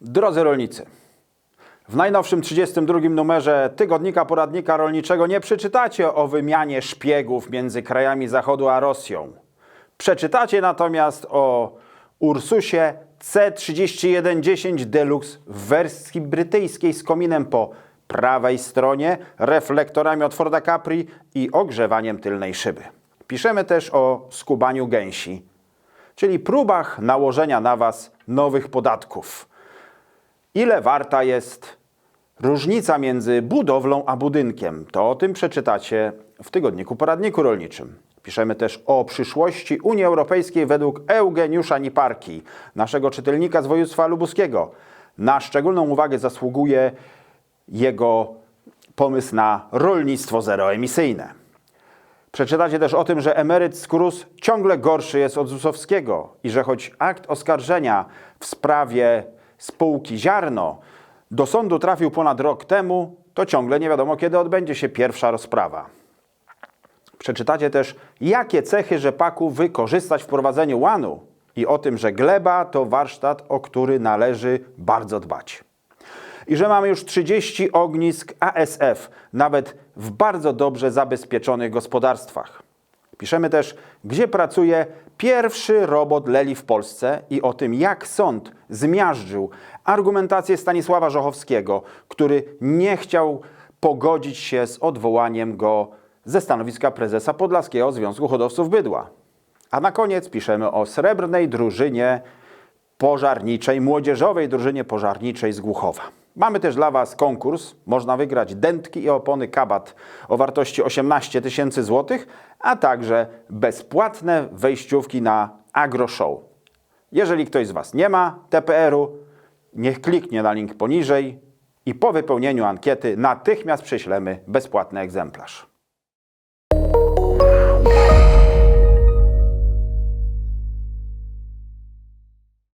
Drodzy rolnicy, w najnowszym 32 numerze tygodnika poradnika rolniczego nie przeczytacie o wymianie szpiegów między krajami Zachodu a Rosją. Przeczytacie natomiast o Ursusie C3110 Deluxe w wersji brytyjskiej z kominem po prawej stronie, reflektorami od Forda Capri i ogrzewaniem tylnej szyby. Piszemy też o skubaniu gęsi, czyli próbach nałożenia na Was nowych podatków. Ile warta jest różnica między budowlą a budynkiem? To o tym przeczytacie w tygodniku poradniku rolniczym. Piszemy też o przyszłości Unii Europejskiej według Eugeniusza Niparki, naszego czytelnika z województwa lubuskiego. Na szczególną uwagę zasługuje jego pomysł na rolnictwo zeroemisyjne. Przeczytacie też o tym, że emeryt z KRUS ciągle gorszy jest od ZUS-owskiego i że choć akt oskarżenia w sprawie spółki Ziarno do sądu trafił ponad rok temu, to ciągle nie wiadomo, kiedy odbędzie się pierwsza rozprawa. Przeczytacie też, jakie cechy rzepaku wykorzystać w prowadzeniu łanu i o tym, że gleba to warsztat, o który należy bardzo dbać. I że mamy już 30 ognisk ASF, nawet w bardzo dobrze zabezpieczonych gospodarstwach. Piszemy też, gdzie pracuje pierwszy robot Leli w Polsce i o tym, jak sąd zmiażdżył argumentację Stanisława Żochowskiego, który nie chciał pogodzić się z odwołaniem go ze stanowiska prezesa Podlaskiego Związku Hodowców Bydła. A na koniec piszemy o srebrnej drużynie pożarniczej, młodzieżowej drużynie pożarniczej z Głuchowa. Mamy też dla Was konkurs. Można wygrać dętki i opony kabat o wartości 18 tysięcy złotych, a także bezpłatne wejściówki na Agro Show. Jeżeli ktoś z Was nie ma TPR-u, niech kliknie na link poniżej i po wypełnieniu ankiety natychmiast prześlemy bezpłatny egzemplarz.